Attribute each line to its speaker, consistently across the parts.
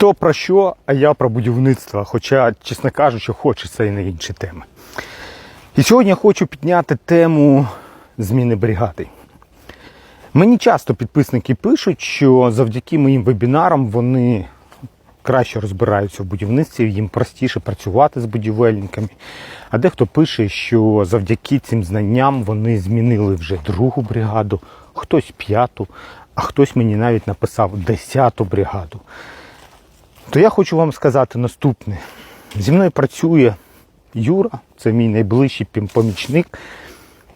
Speaker 1: Хто про що, а я про будівництво, хоча, чесно кажучи, хочеться і на інші теми. І сьогодні я хочу підняти тему зміни бригади. Мені часто підписники пишуть, що завдяки моїм вебінарам вони краще розбираються в будівництві, їм простіше працювати з будівельниками. А дехто пише, що завдяки цим знанням вони змінили вже другу бригаду, хтось п'яту, а хтось мені навіть написав десяту бригаду. То я хочу вам сказати наступне. Зі мною працює Юра, це мій найближчий помічник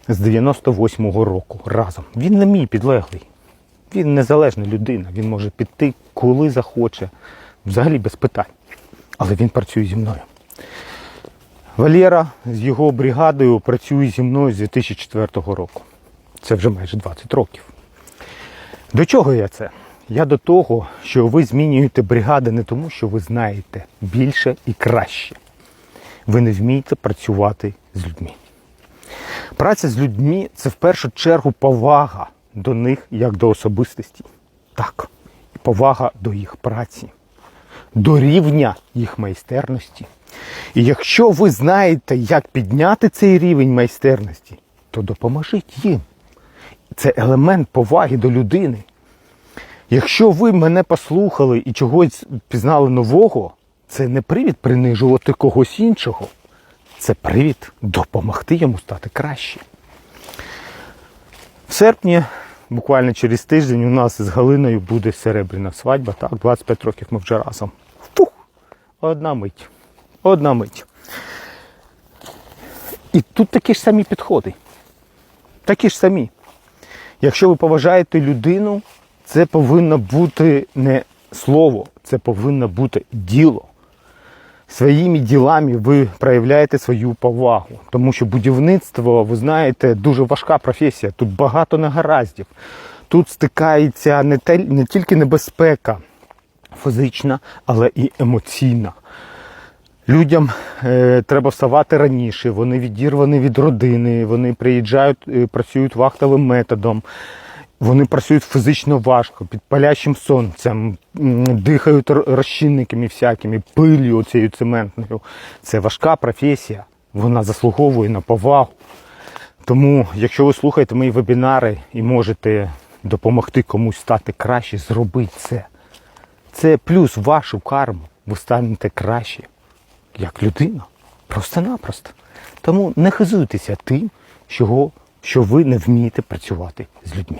Speaker 1: з 98-го року разом. Він не мій підлеглий. Він незалежна людина, він може піти, коли захоче, взагалі без питань. Але він працює зі мною. Валера з його бригадою працює зі мною з 2004 року. Це вже майже 20 років. До чого я це? Я до того, що ви змінюєте бригади не тому, що ви знаєте більше і краще. Ви не вмієте працювати з людьми. Праця з людьми це в першу чергу повага до них як до особистості. Так, і повага до їх праці, до рівня їх майстерності. І якщо ви знаєте, як підняти цей рівень майстерності, то допоможіть їм. Це елемент поваги до людини. Якщо ви мене послухали і чогось пізнали нового, це не привід принижувати когось іншого. Це привід допомогти йому стати краще. В серпні, буквально через тиждень, у нас з Галиною буде серебряна свадьба. Так, 25 років ми вже разом. Фух! Одна мить. Одна мить. І тут такі ж самі підходи. Такі ж самі. Якщо ви поважаєте людину, це повинно бути не слово, це повинно бути діло. Своїми ділами ви проявляєте свою повагу. Тому що будівництво, ви знаєте, дуже важка професія. Тут багато негараздів. Тут стикається не, те, не тільки небезпека фізична, але і емоційна. Людям е, треба вставати раніше, вони відірвані від родини, вони приїжджають, е, працюють вахтовим методом, вони працюють фізично важко, під палящим сонцем, дихають розчинниками всякими, пилью оцією цементною. Це важка професія, вона заслуговує на повагу. Тому, якщо ви слухаєте мої вебінари і можете допомогти комусь стати краще, зробіть це. Це плюс вашу карму. Ви станете краще як людина. Просто-напросто. Тому не хизуйтеся тим, що ви не вмієте працювати з людьми.